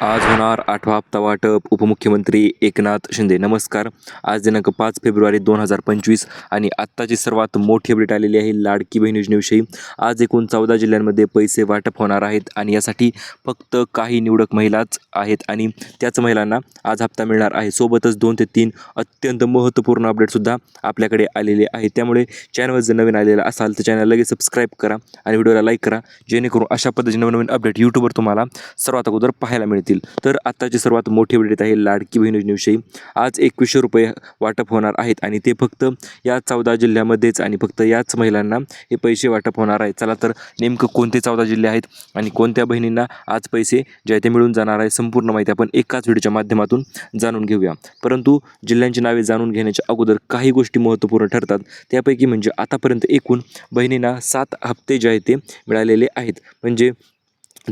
आज होणार आठवा हप्ता वाटप उपमुख्यमंत्री एकनाथ शिंदे. नमस्कार. आज दिनांक पाच फेब्रुवारी दोन हजार पंचवीस आणि आत्ताची सर्वात मोठी अपडेट आलेली आहे लाडकी बहीण योजनेविषयी आज एकूण चौदा जिल्ह्यांमध्ये पैसे वाटप होणार आहेत आणि यासाठी फक्त काही निवडक महिलाच आहेत आणि त्याच महिलांना आज हप्ता मिळणार आहे. सोबतच दोन ते तीन अत्यंत महत्त्वपूर्ण अपडेटसुद्धा आपल्याकडे आलेले आहे त्यामुळे चॅनलवर जर नवीन आलेला असाल तर चॅनल लगेच सबस्क्राईब करा आणि व्हिडिओला लाईक करा जेणेकरून अशा पद्धतीने नवनवीन अपडेट यूट्यूबवर तुम्हाला सर्वात अगोदर पाहायला येतील. तर आत्ताची सर्वात मोठी अपडेट आहे लाडकी बहीण योजनेविषयी आज एकवीसशे रुपये वाटप होणार आहेत आणि ते फक्त या चौदा जिल्ह्यामध्येच आणि फक्त याच महिलांना हे पैसे वाटप होणार आहे चला तर नेमकं कोणते चौदा जिल्हे आहेत आणि कोणत्या बहिणींना आज पैसे जे ते मिळून जाणार आहे संपूर्ण माहिती आपण एकाच व्हिडिओच्या माध्यमातून जाणून घेऊया. परंतु जिल्ह्यांची नावे जाणून घेण्याच्या अगोदर काही गोष्टी महत्त्वपूर्ण ठरतात. त्यापैकी म्हणजे आतापर्यंत एकूण बहिणींना सात हप्ते जे आहेत ते मिळालेले आहेत. म्हणजे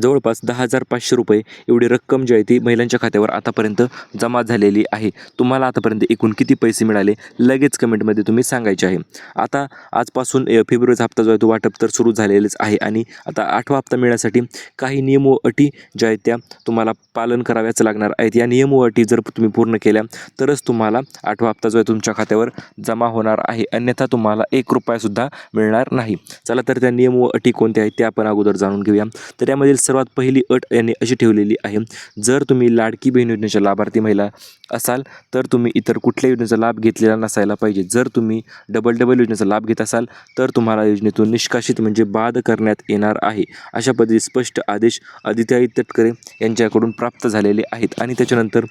जवळपास दहा हजार पाचशे रुपये एवढी रक्कम जी आहे ती महिलांच्या खात्यावर आतापर्यंत जमा झालेली आहे. तुम्हाला आतापर्यंत एकूण किती पैसे मिळाले? लगेच कमेंटमध्ये तुम्ही सांगायचे आहे. आता आजपासून फेब्रुवारीचा हप्ता जो आहे तो वाटप तर सुरू झालेलेच आहे आणि आता आठवा हप्ता मिळण्यासाठी काही नियम व अटी ज्या आहेत त्या तुम्हाला पालन कराव्याच लागणार आहेत. या नियम व अटी जर तुम्ही पूर्ण केल्या तरच तुम्हाला आठवा हप्ता जो आहे तुमच्या खात्यावर जमा होणार आहे. अन्यथा तुम्हाला एक रुपयासुद्धा मिळणार नाही. चला तर त्या नियम व अटी कोणत्या आहेत त्या आपण अगोदर जाणून घेऊया. तर यामधील सर्वात पहिली अट यांनी अशी ठेवलेली आहे. जर तुम्ही लाडकी बहीण योजनेच्या लाभार्थी महिला असाल तर तुम्ही इतर कुठल्या योजनेचा लाभ घेतलेला नसायला पाहिजे. जर तुम्ही डबल डबल योजनेचा लाभ घेत असाल तर तुम्हाला योजनेतून निष्कासित म्हणजे बाद करण्यात येणार आहे. अशा पद्धती स्पष्ट आदेश आदित्याई तटकरे यांच्याकडून प्राप्त झालेले आहेत. आणि त्याच्यानंतर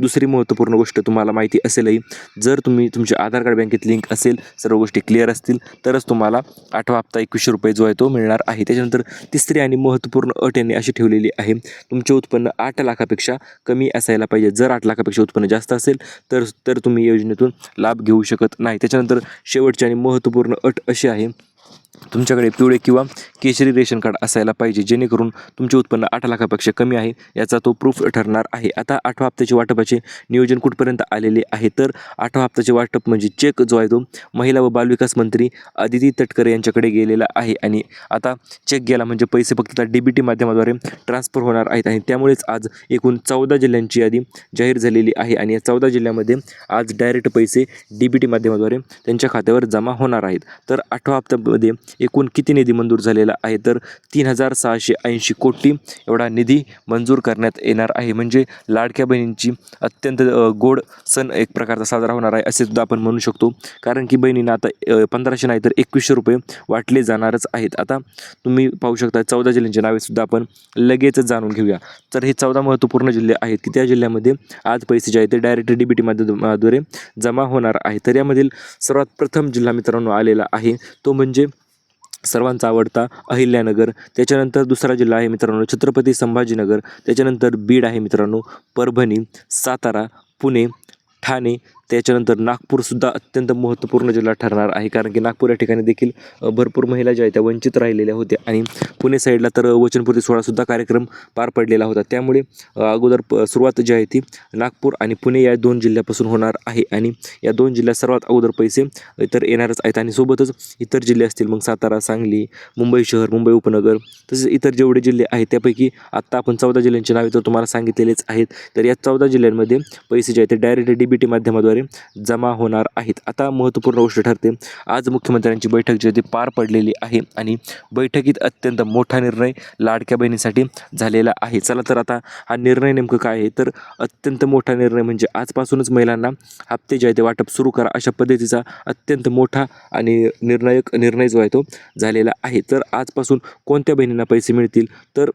दुसरी महत्त्वपूर्ण गोष्ट तुम्हाला माहिती असेलही जर तुम्ही तुमचे आधार कार्ड बँकेत लिंक असेल सर्व गोष्टी क्लिअर असतील तरच तुम्हाला आठवा हप्ता एकवीसशे रुपये जो आहे तो मिळणार आहे. त्याच्यानंतर तिसरी आणि महत्त्वपूर्ण अट यांनी अशी ठेवलेली आहे. तुमचे उत्पन्न आठ लाखापेक्षा कमी असायला पाहिजे. जर आठ लाखापेक्षा उत्पन्न जास्त असेल तर तर तुम्ही योजनेतून लाभ घेऊ शकत नाही. त्याच्यानंतर शेवटची आणि महत्त्वपूर्ण अट अशी आहे. तुमच्याकडे पिवळे किंवा केशरी रेशन कार्ड असायला पाहिजे जेणेकरून तुमचे उत्पन्न आठ लाखापेक्षा कमी आहे याचा तो प्रूफ ठरणार आहे. आता आठवा हप्त्याचे वाटपाचे नियोजन कुठपर्यंत आलेले आहे? तर आठवा हप्त्याचे वाटप म्हणजे चेक जो आहे तो महिला व बालविकास मंत्री अदिती तटकरे यांच्याकडे गेलेला आहे. आणि आता चेक गेला म्हणजे पैसे फक्त डी बी टी माध्यमाद्वारे ट्रान्सफर होणार आहेत आणि त्यामुळेच आज एकूण चौदा जिल्ह्यांची यादी जाहीर झालेली आहे. आणि या चौदा जिल्ह्यामध्ये आज डायरेक्ट पैसे डी बी टी माध्यमाद्वारे त्यांच्या खात्यावर जमा होणार आहेत. तर आठवा हप्त्यामध्ये एकूण किती निधी मंजूर झालेला आहे? तर तीन हजार सहाशे ऐंशी कोटी एवढा निधी मंजूर करण्यात येणार आहे. म्हणजे लाडक्या बहिणींची अत्यंत गोड सण एक प्रकारचा साजरा होणार आहे असे सुद्धा आपण म्हणू शकतो. कारण की बहिणींना आता पंधराशे नाही तर एकवीसशे रुपये वाटले जाणारच आहेत. आता तुम्ही पाहू शकता चौदा जिल्ह्यांची नावेसुद्धा आपण लगेच जाणून घेऊया. तर हे चौदा महत्त्वपूर्ण जिल्हे आहेत की त्या जिल्ह्यामध्ये आज पैसे जे आहेत ते डायरेक्ट डी बी टी माध्यमाद्वारे जमा होणार आहे तर यामधील सर्वात प्रथम जिल्हा मित्रांनो आलेला आहे. तो म्हणजे सर्वांचा आवडता अहिल्यानगर. त्याच्यानंतर दुसरा जिल्हा आहे मित्रांनो छत्रपती संभाजीनगर. त्याच्यानंतर बीड आहे मित्रांनो परभणी सातारा पुणे ठाणे त्याच्यानंतर नागपूरसुद्धा अत्यंत महत्त्वपूर्ण जिल्हा ठरणार आहे. कारण की नागपूर या ठिकाणी देखील भरपूर महिला ज्या आहेत त्या वंचित राहिलेल्या होत्या. आणि पुणे साईडला तर वचनपूर्ती सोहळासुद्धा कार्यक्रम पार पडलेला होता. त्यामुळे अगोदर प सुरुवात जी आहे ती नागपूर आणि पुणे या दोन जिल्ह्यापासून होणार आहे. आणि या दोन जिल्ह्यात सर्वात अगोदर पैसे तर येणारच आहेत. आणि सोबतच इतर जिल्हे असतील मग सातारा सांगली मुंबई शहर मुंबई उपनगर तसेच इतर जेवढे जिल्हे आहेत त्यापैकी आत्ता आपण चौदा जिल्ह्यांची नावे तर तुम्हाला सांगितलेलेच आहेत. तर या चौदा जिल्ह्यांमध्ये पैसे जे आहेत ते डायरेक्ट डी बी टी माध्यमाद्वारे जमा होणार आहेत. आता महत्त्वपूर्ण गोष्ट ठरते आज मुख्यमंत्र्यांची बैठक जी आहे पार पडलेली आहे आणि बैठकीत अत्यंत मोठा निर्णय लाडक्या बहिणीसाठी झालेला आहे. चला तर आता हा निर्णय नेमकं काय आहे? तर अत्यंत मोठा निर्णय म्हणजे आजपासूनच महिलांना हप्ते जे आहे ते वाटप सुरू करा अशा पद्धतीचा अत्यंत मोठा आणि निर्णायक निर्णय जो आहे तो झालेला आहे. तर आजपासून कोणत्या बहिणींना पैसे मिळतील? तर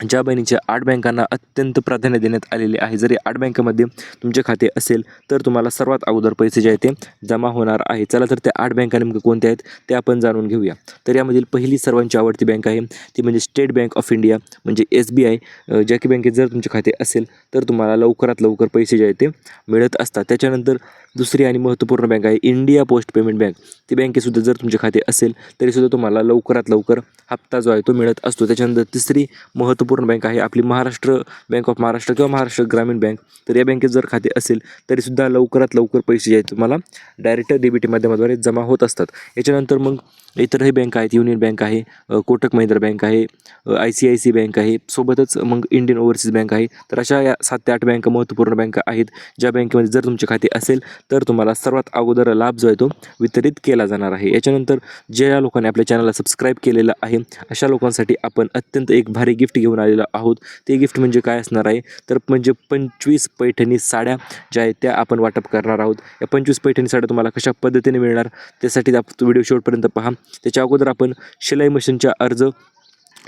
ज्या बहिणीच्या आठ बँकांना अत्यंत प्राधान्य देण्यात आलेले आहे जरी आठ बँकामध्ये तुमचे खाते असेल तर तुम्हाला सर्वात अगोदर पैसे जे आहे ते जमा होणार आहे. चला तर त्या आठ बँका नेमकं कोणत्या आहेत ते आपण जाणून घेऊया. तर यामधील पहिली सर्वांची आवडती बँक आहे ती म्हणजे स्टेट बँक ऑफ इंडिया म्हणजे एस बी आय ज्या की बँकेत जर तुमचे खाते असेल तर तुम्हाला लवकरात लवकर पैसे जे आहे ते मिळत असतात. त्याच्यानंतर दुसरी आणि महत्त्वपूर्ण बँक आहे इंडिया पोस्ट पेमेंट बँक. ती बँकेसुद्धा जर तुमचे खाते असेल तरीसुद्धा तुम्हाला लवकरात लवकर हप्ता जो आहे तो मिळत असतो. त्याच्यानंतर तिसरी महत्त्व महत्त्वपूर्ण बँक आहे. आपली महाराष्ट्र बँक ऑफ महाराष्ट्र किंवा महाराष्ट्र ग्रामीण बँक तर या बँकेत जर खाते असेल तरीसुद्धा लवकरात लवकर पैसे जे आहेत तुम्हाला डायरेक्ट डेबिटी माध्यमाद्वारे जमा होत असतात. याच्यानंतर मग इतरही बँक आहेत. युनियन बँक आहे कोटक महिंद्रा बँक आहे I C I C bank आहे. सोबतच मग इंडियन ओव्हरसीज बँक आहे. तर अशा या सात ते आठ बँका महत्त्वपूर्ण बँका आहेत ज्या बँकेमध्ये जर तुमचे खाते असेल तर तुम्हाला सर्वात अगोदर लाभ जो आहे तो वितरित केला जाणार आहे. याच्यानंतर ज्या लोकांनी आपल्या चॅनलला सबस्क्राईब केलेलं आहे अशा लोकांसाठी आपण अत्यंत एक भारी गिफ्ट घेऊन आलेलो आहोत. ते गिफ्ट म्हणजे काय असणार आहे? तर म्हणजे पंचवीस पैठणी साड्या ज्या आहेत त्या आपण वाटप करणार आहोत. या पंचवीस पैठणी साड्या तुम्हाला कशा पद्धतीने मिळणार? त्यासाठी व्हिडिओ शेवटपर्यंत पहा. त्याच्या अगोदर आपण शिलाई मशीनचा अर्ज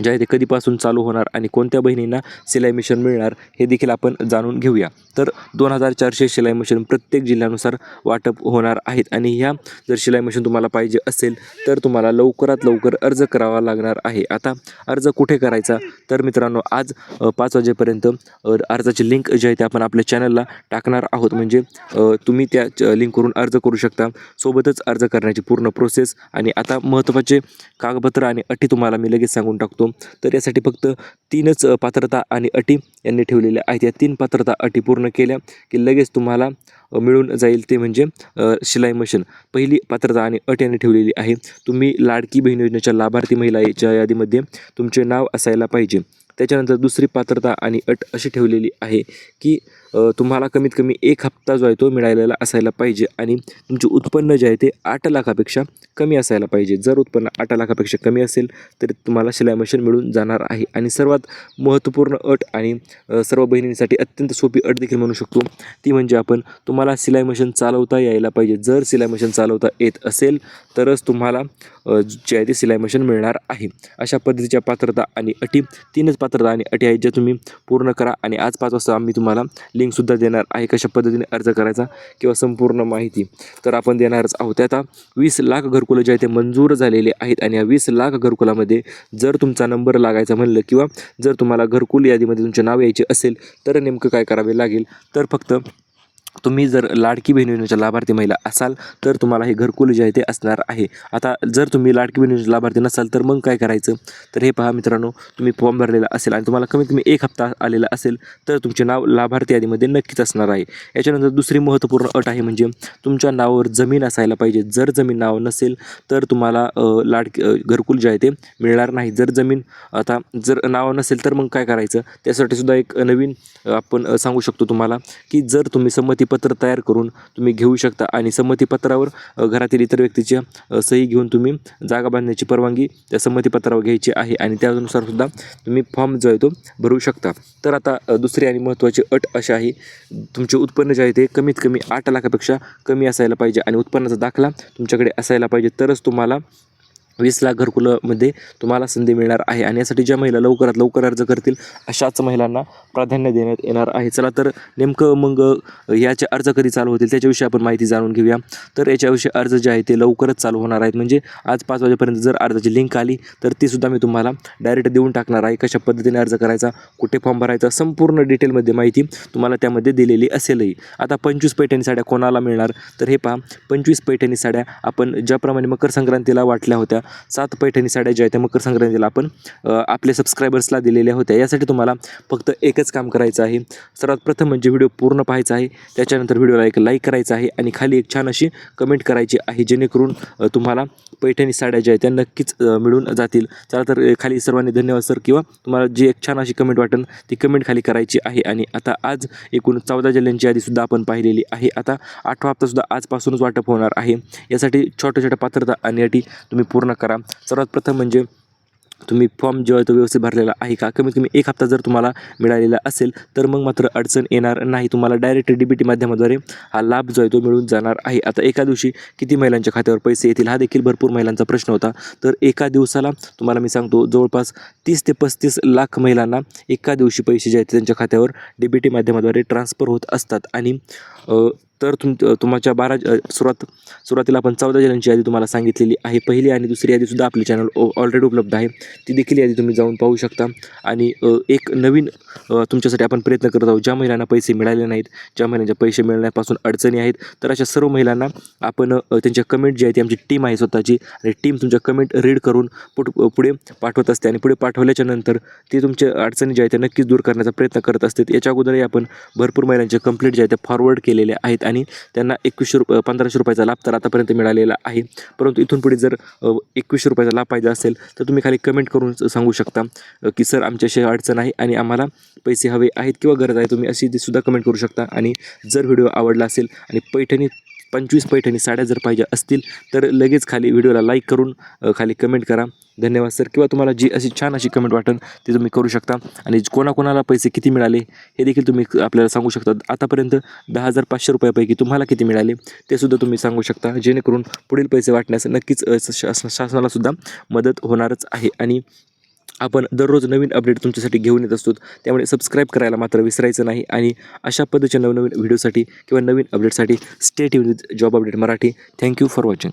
जे आहे ते कधीपासून चालू होणार आणि कोणत्या बहिणींना सिलाई मशीन मिळणार हे देखील आपण जाणून घेऊया. तर दोन हजार चारशे शिलाई मशीन प्रत्येक जिल्ह्यानुसार वाटप होणार आहेत आणि ह्या जर शिलाई मशीन तुम्हाला पाहिजे असेल तर तुम्हाला लवकरात लवकर अर्ज करावा लागणार आहे. आता अर्ज कुठे करायचा? तर मित्रांनो आज पाच वाजेपर्यंत अर्जाची लिंक जी आहे ते आपण आपल्या चॅनलला टाकणार आहोत. म्हणजे तुम्ही त्या च- लिंकवरून अर्ज करू शकता. सोबतच अर्ज करण्याची पूर्ण प्रोसेस आणि आता महत्त्वाचे कागदपत्र आणि अटी तुम्हाला मी लगेच सांगून टाकतो. तर यासाठी फक्त तीनच पात्रता आणि अटी यांनी ठेवलेल्या आहेत. या तीन पात्रता अटी पूर्ण केल्या की लगेच तुम्हाला मिळून जाईल ते म्हणजे शिलाई मशीन. पहिली पात्रता आणि अट यांनी ठेवलेली आहे. तुम्ही लाडकी बहीण योजनेच्या लाभार्थी महिलाच्या यादीमध्ये तुमचे नाव असायला पाहिजे. त्याच्यानंतर दुसरी पात्रता आणि अट अशी ठेवलेली आहे की तुम्हाला कमीत कमी एक हप्ता जो आहे तो मिळालेला असायला पाहिजे आणि तुमचे उत्पन्न जे आहे ते आठ लाखापेक्षा कमी असायला पाहिजे. जर उत्पन्न आठ लाखापेक्षा कमी असेल तर तुम्हाला शिलाई मशीन मिळून जाणार आहे. आणि सर्वात महत्त्वपूर्ण अट आणि सर्व बहिणींसाठी अत्यंत सोपी अट देखील म्हणू शकतो. ती म्हणजे आपण तुम्हाला सिलाई मशीन चालवता यायला पाहिजे. जर सिलाई मशीन चालवता येत असेल तरच तुम्हाला जे आहे ते सिलाई मशीन मिळणार आहे. अशा पद्धतीच्या पात्रता आणि अटी तीनच पात्रता आणि अटी आहेत ज्या तुम्ही पूर्ण करा आणि आज पाच वाजता आम्ही तुम्हाला लिंकसुद्धा देणार आहे कशा पद्धतीने अर्ज करायचा किंवा संपूर्ण माहिती. तर आपण देणारच आहोत. आता वीस लाख घरकुलं जे आहे ते मंजूर झालेले आहेत आणि या वीस लाख घरकुलामध्ये जर तुमचा नंबर लागायचा म्हणलं किंवा जर तुम्हाला घरकुल यादीमध्ये तुमचे नाव यायचे असेल तर नेमकं काय करावे लागेल? तर फक्त तुम्ही जर लाडकी बहीण योजनेच्या लाभार्थी महिला असाल तर तुम्हाला हे घरकुल जे आहे ते असणार आहे. आता जर तुम्ही लाडकी बहीण लाभार्थी नसाल तर मग काय करायचं? तर हे पहा मित्रांनो तुम्ही फॉर्म भरलेला असेल आणि तुम्हाला कमीत कमी एक हप्ता आलेला असेल तर तुमचे नाव लाभार्थी यादीमध्ये नक्कीच असणार आहे. याच्यानंतर दुसरी महत्त्वपूर्ण अट आहे म्हणजे तुमच्या नावावर जमीन असायला पाहिजे. जर जमीन नाव नसेल तर तुम्हाला लाडकी घरकुल जे आहे ते मिळणार नाही. जर जमीन आता जर नाव नसेल तर मग काय करायचं? त्यासाठी सुद्धा एक नवीन आपण सांगू शकतो तुम्हाला की जर तुम्ही संमतीपत्र तयार करून तुम्ही घेऊ शकता. आणि संमतीपत्रावर घरातील इतर व्यक्तीच्या सही घेऊन तुम्ही जागा बांधण्याची परवानगी त्या संमतीपत्रावर घ्यायची आहे आणि त्यानुसार सुद्धा तुम्ही फॉर्म जो आहे तो भरू शकता. तर आता दुसरी आणि महत्त्वाची अट अशी आहे तुमचे उत्पन्न जे आहे ते कमीत कमी आठ लाखापेक्षा कमी असायला पाहिजे आणि उत्पन्नाचा दाखला तुमच्याकडे असायला पाहिजे. तरच तुम्हाला वीस लाख घरकुलामध्ये तुम्हाला संधी मिळणार आहे आणि यासाठी ज्या महिला लवकरात लवकर अर्ज करतील अशाच महिलांना प्राधान्य देण्यात येणार आहे. चला तर नेमकं मग याचे अर्ज कधी चालू होतील त्याच्याविषयी आपण माहिती जाणून घेऊया. तर याच्याविषयी अर्ज जे आहे ते लवकरच चालू होणार आहेत. म्हणजे आज पाच वाजेपर्यंत जर अर्जाची लिंक आली तर ती सुद्धा मी तुम्हाला डायरेक्ट देऊन टाकणार आहे. कशा पद्धतीने अर्ज करायचा कुठे फॉर्म भरायचा संपूर्ण डिटेलमध्ये माहिती तुम्हाला त्यामध्ये दिलेली असेलही. आता पंचवीस पैठणी साड्या कोणाला मिळणार? तर हे पहा पंचवीस पैठणी साड्या आपण ज्याप्रमाणे मकर संक्रांतीला वाटल्या होत्या सात पैठणी साड्या ज्या आहेत त्या मकर संक्रांतीला आपण आपल्या सबस्क्रायबर्सला दिलेल्या होत्या. यासाठी तुम्हाला फक्त एकच काम करायचं आहे. सर्वात प्रथम म्हणजे व्हिडिओ पूर्ण पाहायचा आहे. त्याच्यानंतर व्हिडिओला एक लाईक करायचा आहे आणि खाली एक छान अशी कमेंट करायची आहे जेणेकरून तुम्हाला पैठणी साड्या ज्या आहेत त्या नक्कीच मिळून जातील. चला तर खाली सर्वांनी धन्यवाद सर किंवा तुम्हाला जी एक छान अशी कमेंट वाटेल ती कमेंट खाली करायची आहे. आणि आता आज एकूण चौदा जिल्ह्यांची यादीसुद्धा आपण पाहिलेली आहे. आता आठवा हप्तासुद्धा आजपासूनच वाटप होणार आहे. यासाठी छोट्या छोट्या पात्रता आणि अटी तुम्ही पूर्ण करा. सर्वात प्रथम म्हणजे तुम्ही फॉर्म जो आहे तो व्यवस्थित भरलेला आहे का? कमीत कमी एक हप्ता जर तुम्हाला मिळालेला असेल तर मग मात्र अडचण येणार नाही. तुम्हाला डायरेक्ट डी बी टी माध्यमाद्वारे हा लाभ जो आहे तो मिळून जाणार आहे. आता एका दिवशी किती महिलांच्या खात्यावर पैसे येतील? हा देखील भरपूर महिलांचा प्रश्न होता. तर एका दिवसाला तुम्हाला मी सांगतो जवळपास तीस ते पस्तीस लाख महिलांना एका दिवशी पैसे जे आहेत त्यांच्या खात्यावर डी बी टी माध्यमाद्वारे ट्रान्सफर होत असतात. आणि तर तुम तुमच्या बारा सुरुवात सुरुवातीला आपण चौदा जणांची यादी तुम्हाला सांगितलेली आहे. पहिली आणि दुसरी यादीसुद्धा आपली चॅनल ऑलरेडी उपलब्ध आहे. ती देखील यादी तुम्ही जाऊन पाहू शकता. आणि एक नवीन तुमच्यासाठी आपण प्रयत्न करत आहोत. ज्या महिलांना पैसे मिळाले नाहीत ज्या महिलांच्या पैसे मिळण्यापासून अडचणी आहेत तर अशा सर्व महिलांना आपण त्यांच्या कमेंट जी आहे ती आमची टीम आहे स्वतःची. आणि टीम तुमच्या कमेंट रीड करून पुट पुढे पाठवत असते. आणि पुढे पाठवल्याच्या नंतर ते तुमच्या अडचणी ज्या आहेत त्या नक्कीच दूर करण्याचा प्रयत्न करत असते. याच्या अगोदरही आपण भरपूर महिलांचे कंप्लीट जे आहेत त्या फॉरवर्ड केलेल्या आहेत. आणि त्यांना एकवीसशे रुपये पंधराशे रुपयाचा लाभ तर आतापर्यंत मिळालेला आहे. परंतु इथून पुढे जर एकवीसशे रुपयाचा लाभ पाहिजे असेल तर तुम्ही खाली कमेंट करून सांगू शकता की सर आमच्याशी अडचण आहे आणि आम्हाला पैसे हवे आहेत किंवा गरज आहे तुम्ही अशी सुद्धा कमेंट करू शकता. आणि जर व्हिडिओ आवडला असेल आणि पैठणी पंचवीस पैठणी साड्या जर पाहिजे असतील तर लगेच खाली व्हिडिओला लाईक करून खाली कमेंट करा. धन्यवाद सर किंवा तुम्हाला जी अशी छान अशी कमेंट वाटेल ती तुम्ही करू शकता. आणि कोणाकोणाला पैसे किती मिळाले हे देखील तुम्ही आपल्याला सांगू शकता. आतापर्यंत दहा हजार पाचशे रुपयापैकी तुम्हाला किती मिळाले ते सुद्धा तुम्ही सांगू शकता. जेणेकरून पुढील पैसे वाटण्यास नक्कीच शासनालासुद्धा शासन मदत होणारच आहे. आणि आपण दररोज नवीन अपडेट तुमच्यासाठी घेऊन येत असतो. त्यामुळे सबस्क्राईब करायला मात्र विसरायचं नाही आणि अशा पद्धतीच्या नवनवीन व्हिडिओसाठी किंवा नवीन अपडेटसाठी state with job update Marathi thank you for watching